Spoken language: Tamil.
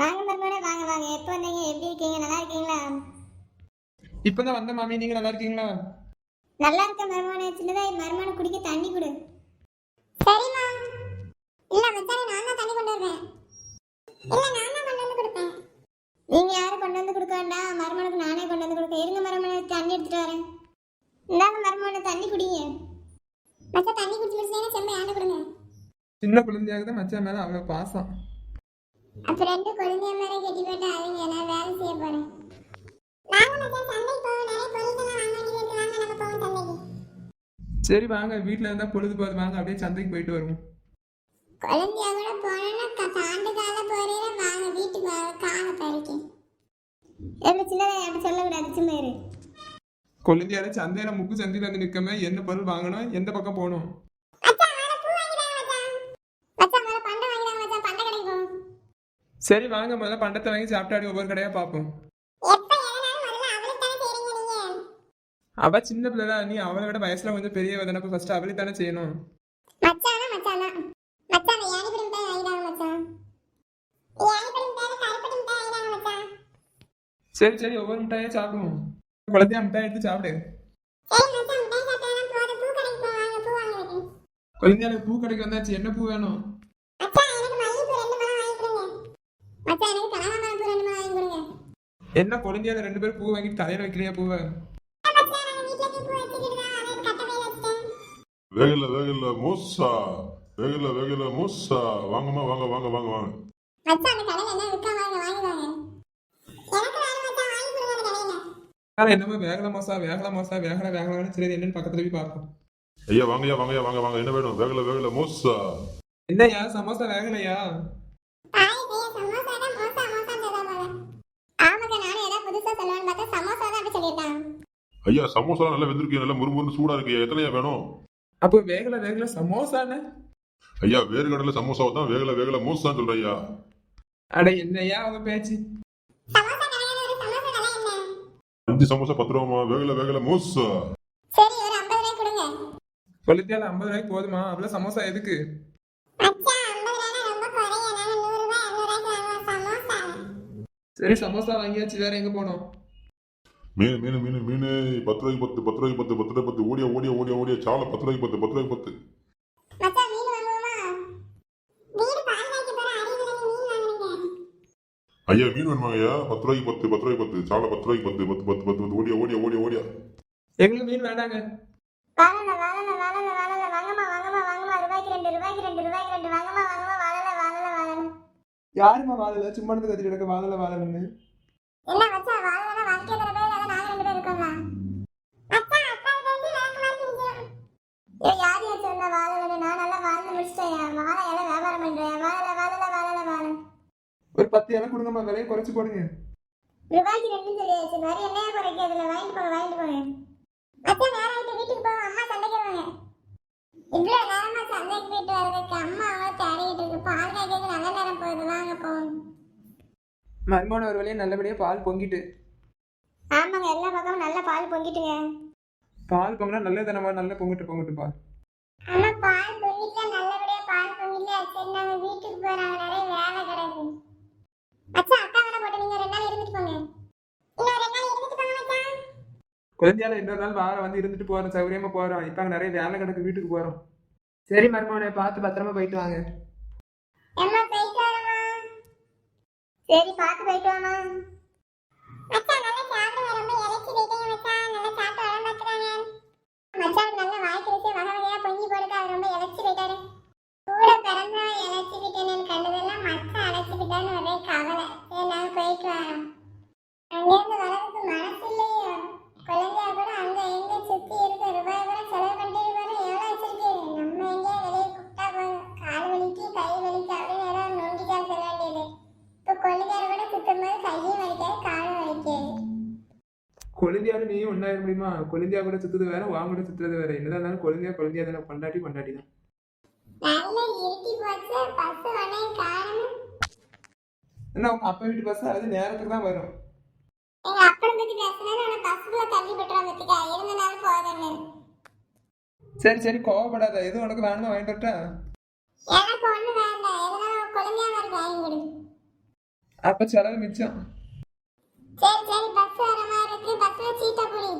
வாங்க மருமோனே வாங்க வாங்க. எப்போ வந்தீங்க? எப்படி இருக்கீங்க? நல்லா இருக்கீங்களா? இப்பதான் வந்த மாமி. நீங்க நல்லா இருக்கீங்களா? நல்லா இருக்க மருமோனே சின்னதா என் மருமனை குடிக்க தண்ணி கொடு. சரிம்மா இல்ல மச்சானே நான் தான் தண்ணி கொண்டு வருவேன். இல்ல நான் தான் கொண்டு வந்து கொடுப்பேன். நீங்க யாரும் கொண்டு வந்து கொடுக்க வேண்டாம்? மருமனுக்கு நானே கொண்டு வந்து கொடுக்க இருங்க மருமனை தண்ணி எடுத்துட்டு வரேன். இந்தாங்க மருமனை தண்ணி குடிங்க. மச்சா தண்ணி குடிச்சு முடிச்சீங்கன்னா செம்பை ஆண்டு கொடுங்க. சின்ன குழந்தையாக தான் மச்சான் மேல அவ்வளவு பாசம். அப்ப ரெண்டு குழந்தைய மாதிரி கட்டி போட்டு அவங்க நான் வேலை செய்ய போறேன் வாங்க வாங்க வாங்க சரி வாங்க. வீட்ல இருந்தா பொழுது போகுது. வாங்க அப்படியே சந்தைக்கு போயிட்டு வருவோம். குழந்தைய கூட போனோம்னா க- தாண்டு கால போறீங்க. வாங்க வீட்டுக்கு வா காலை பறிக்கேன் என்ன சின்னதை அப்படி சொல்லக்கூடாது. சும்மா இரு. குழந்தையால சந்தையில முக்கு சந்தையில வந்து நிக்கம என்ன பொருள் வாங்கணும் எந்த பக்கம் போகணும் மச்சான் மேல பூ வாங்கிட்டாங்க மச்சான் மச்சான் மேல பண்டை வாங்கிட்டாங்க மச்சான் பண்டை கடைக்கு போவோம் சரி வாங்க முதல்ல பண்டத்தை வாங்கி சாப்பிட்டாடி ஒவ்வொரு கடையா பார்ப்போம். அவ சின்ன பிள்ளை நீ அவளை விட வயசுல கொஞ்சம் பெரியவ தானே ஃபர்ஸ்ட் அவளை தானே செய்யணும். சரி சரி ஒவ்வொரு மிட்டாயா சாப்பிடுவோம். குழந்தையா மிட்டாய் எடுத்து சாப்பிடு. குழந்தையால பூ கடைக்கு வந்தாச்சு என்ன பூ வேணும் மச்சான் எனக்கு மல்லிகைப்பூ ரெண்டு மரம் வாங்கி கொடுங்க மச்சான் எனக்கு கனகாமரம் பூ ரெண்டு மரம் வாங்கி கொடுங்க. என்ன குழந்தையால ரெண்டு பேரும் பூ வாங்கிட்டு தலையில வைக்கிறியா பூவை? வேகல வேகல மூசா. வேகல வேகல மூசா. வாங்கம்மா வாங்க வாங்க வாங்க வாங்க. என்னமோ வேகல மாசா வேகல மாசா வேகல வேகலான்னு சரி என்னன்னு பக்கத்துல போய் பார்ப்போம். ஐயா வாங்கய்யா வாங்கய்யா வாங்க வாங்க. என்ன வேணும்? வேகல வேகல மூசா. என்னய்யா சமோசா வேகலையா பாய் செய்ய சமோசா தான் மோசா மோசா சொல்றா போல ஆமாக்கா நானும் ஏதாவது புதுசா சொல்லுவேன்னு பார்த்தா சமோசா தான் அப்படி சொல்லிட்டான் ஐயா சமோசா நல்லா வெந்திருக்கு நல்லா முறுமுறுன்னு சூடா இருக்கு எத்தனையா வேணும்? அப்போ வேகல வேகல சமோசான்னு ஐயா வேறு கடையில சமோசாவை தான் வேகல வேகல மூசான்னு சொல்றேன் ஐயா. அட என்னய்யா அவங்க பேச்சு? அஞ்சு சமோசா பத்து ரூபாமா வேகல வேகல மூசா. சரி ஒரு ஐம்பது ரூபாய் கொடுங்க. கொளுத்தியால ஐம்பது ரூபாய்க்கு போதுமா? அவ்வளவு சமோசா எதுக்கு? சரி சமோசா வாங்கியாச்சு. வேற எங்க போனோம்? மீன் மீன் மீன் மீன். பத்து ரூபாய்க்கு பத்து பத்து ரூபாய்க்கு பத்து பத்து ரூபாய்க்கு பத்து. ஓடியா ஓடியா ஓடியா ஓடியா. சாலை பத்து ரூபாய்க்கு பத்து. பத்து ரூபாய்க்கு பத்து ஐயா மீன் வேணுமாங்க ஐயா பத்து ரூபாய்க்கு பத்து பத்து ரூபாய்க்கு பத்து. சாலை பத்து ரூபாய்க்கு பத்து பத்து பத்து பத்து பத்து. ஓடியா ஓடியா ஓடியா ஓடியா. எங்களுக்கு மீன் வேண்டாங்க. வாழல வாழல வாழல வாழல வாழல வாழல வாழல. யாருமா வாழல? சும்மா கத்திட்டு கிடக்க வாழல வாழலன்னு. என்ன மச்சான் வாழலனா ரெண்டு மச்சான் அக்கா ஏய் யார் யார் சொன்ன வாழலன்னு நான் நல்லா வாழ்ந்து முடிச்சிட்டேன். வாழை எல்லாம் வியாபாரம் பண்றேன். வாழல வாழல வாழல வாழ ஒரு பத்து இலை கொடுங்கம்மா. விலையை குறைச்சு போடுங்க. ரூபாய்க்கு ரெண்டு சொல்லியாச்சு. வேற என்னையா குறைக்கிறதுல வாங்கிட்டு போங்க வாங்கிட்டு போங்க. மச்சான் நேரம் ஆயிட்டு வீட்டுக்கு போவோம். அம்மா சண்டைக்கு வருவாங்க. இவ்வளவு நேரமா சந்தைக்கு போயிட்டு வர்றதுக்கு அம்மா அவங்க தேடிட்டு இருக்கு. பால் காய்க்கிறது நல்ல நேரம் போகுது. வாங்க போவோம். மருமான ஒரு வழியா நல்லபடியா பால் பொங்கிட்டு. ஆமாங்க எல்லா பால் பொங்கிட்டுங்க. பால் பொங்கினா நல்ல தினமா நல்லா பொங்கிட்டு பொங்கிட்டு பால். ஆனா பால் பொங்கிட்டு நல்லபடியா பால் பொங்கிட்டு சரி நாங்க வீட்டுக்கு போறாங்க நிறைய வேலை கிடக்கு. அச்சா அக்கா வேலை போட்டு நீங்க ரெண்டு நாள் இருந்துட்டு போங்க. இன்னும் ரெண்டு நாள் இருந்துட்டு போங்க மச்சான். குழந்தையால இன்னொரு நாள் வாரம் வந்து இருந்துட்டு போறோம் சௌகரியமா போறோம். இப்ப நிறைய வேலை கிடக்கு வீட்டுக்கு போறோம். சரி மருமகனை பார்த்து பத்திரமா போயிட்டு வாங்க. அம்மா போயிட்டு வரமா சரி பார்த்து போயிட்டு வாமா மச்சான் நல்ல வாய்க்கு வச்சு குழந்தையால நீயும் ஒன்னாயிர முடியுமா? குழந்தையா கூட சுத்துறது வேற வாங்க கூட சுத்துறது வேற. என்னதான் இருந்தாலும் குழந்தையா குழந்தையா தானே கொண்டாட்டி கொண்டாட்டி தான். ஏன்னா உங்க அப்பா வீட்டு பஸ் அது நேரத்துக்கு தான் வரும். சரி சரி கோவப்படாத. எது உனக்கு வேணுமா வாங்கிட்டு வரட்டா? அப்ப செலவு மிச்சம். சரி சரி சீட்டா புலி